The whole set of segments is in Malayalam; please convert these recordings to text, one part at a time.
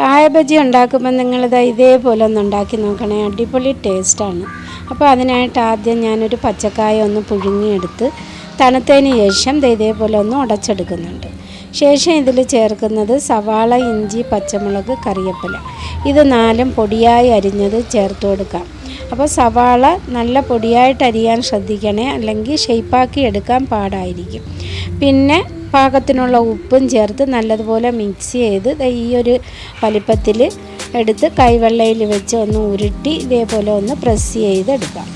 കായ ബജി ഉണ്ടാക്കുമ്പോൾ നിങ്ങളിത് ഇതേപോലെ ഒന്ന് ഉണ്ടാക്കി നോക്കണേ. അടിപൊളി ടേസ്റ്റാണ്. അപ്പോൾ അതിനായിട്ട് ആദ്യം ഞാനൊരു പച്ചക്കായ ഒന്ന് പുഴുങ്ങിയെടുത്ത് തണുത്തതിന് ശേഷം ഇതേപോലെ ഒന്ന് ഉടച്ചെടുക്കുന്നുണ്ട്. ശേഷം ഇതിൽ ചേർക്കുന്നത് സവാള ഇഞ്ചി പച്ചമുളക് കറിവേപ്പില. ഇത് നാലും പൊടിയായി അരിഞ്ഞത് ചേർത്ത് കൊടുക്കാം. അപ്പോൾ സവാള നല്ല പൊടിയായിട്ട് അരിയാൻ ശ്രദ്ധിക്കണേ. അല്ലെങ്കിൽ ഷെയ്പ്പാക്കി എടുക്കാൻ പാടായിരിക്കും. പിന്നെ പാകത്തിനുള്ള ഉപ്പും ചേർത്ത് നല്ലതുപോലെ മിക്സ് ചെയ്ത് ഈ ഒരു വലിപ്പത്തിൽ എടുത്ത് കൈവെള്ളയിൽ വെച്ച് ഒന്ന് ഉരുട്ടി ഇതേപോലെ ഒന്ന് പ്രസ് ചെയ്തെടുക്കാം.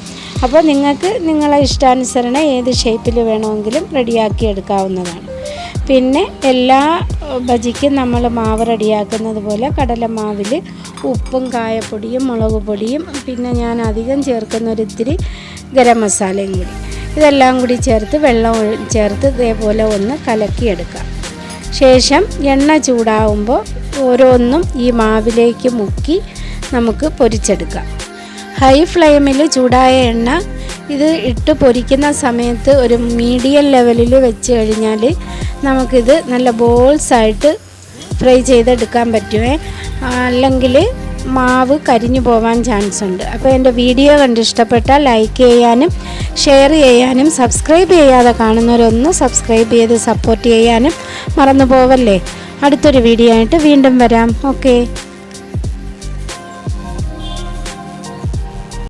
അപ്പോൾ നിങ്ങൾക്ക് നിങ്ങളെ ഇഷ്ടാനുസരണം ഏത് ഷേപ്പിൽ വേണമെങ്കിലും റെഡിയാക്കി എടുക്കാവുന്നതാണ്. പിന്നെ എല്ലാ ബജിക്കും നമ്മൾ മാവ് റെഡിയാക്കുന്നത് പോലെ കടലമാവിൽ ഉപ്പും കായപ്പൊടിയും മുളക് പൊടിയും പിന്നെ ഞാൻ അധികം ചേർക്കുന്ന ഒരു ഇത്തിരി ഗരം മസാലയും കൂടി. ഇതെല്ലാം കൂടി ചേർത്ത് വെള്ളം ചേർത്ത് ഇതേപോലെ ഒന്ന് കലക്കിയെടുക്കാം. ശേഷം എണ്ണ ചൂടാവുമ്പോൾ ഓരോന്നും ഈ മാവിലേക്ക് മുക്കി നമുക്ക് പൊരിച്ചെടുക്കാം. ഹൈ ഫ്ലെയിമിൽ ചൂടായ എണ്ണ ഇത് ഇട്ട് പൊരിക്കുന്ന സമയത്ത് ഒരു മീഡിയം ലെവലിൽ വെച്ച് കഴിഞ്ഞാൽ നമുക്കിത് നല്ല ബോൾസായിട്ട് ഫ്രൈ ചെയ്തെടുക്കാൻ പറ്റുമേ അല്ലെങ്കിൽ മാവ് കരിഞ്ഞു പോകാൻ ചാൻസ് ഉണ്ട് അപ്പോൾ എന്റെ വീഡിയോ കണ്ടിഷ്ടപ്പെട്ടാൽ ലൈക്ക് ചെയ്യാനും ഷെയർ ചെയ്യാനും സബ്സ്ക്രൈബ് ചെയ്യാതെ കാണുന്നവരൊന്ന് സബ്സ്ക്രൈബ് ചെയ്ത് സപ്പോർട്ട് ചെയ്യാനും മറന്നു പോവല്ലേ അടുത്തൊരു വീഡിയോ ആയിട്ട് വീണ്ടും വരാം. ഓക്കെ.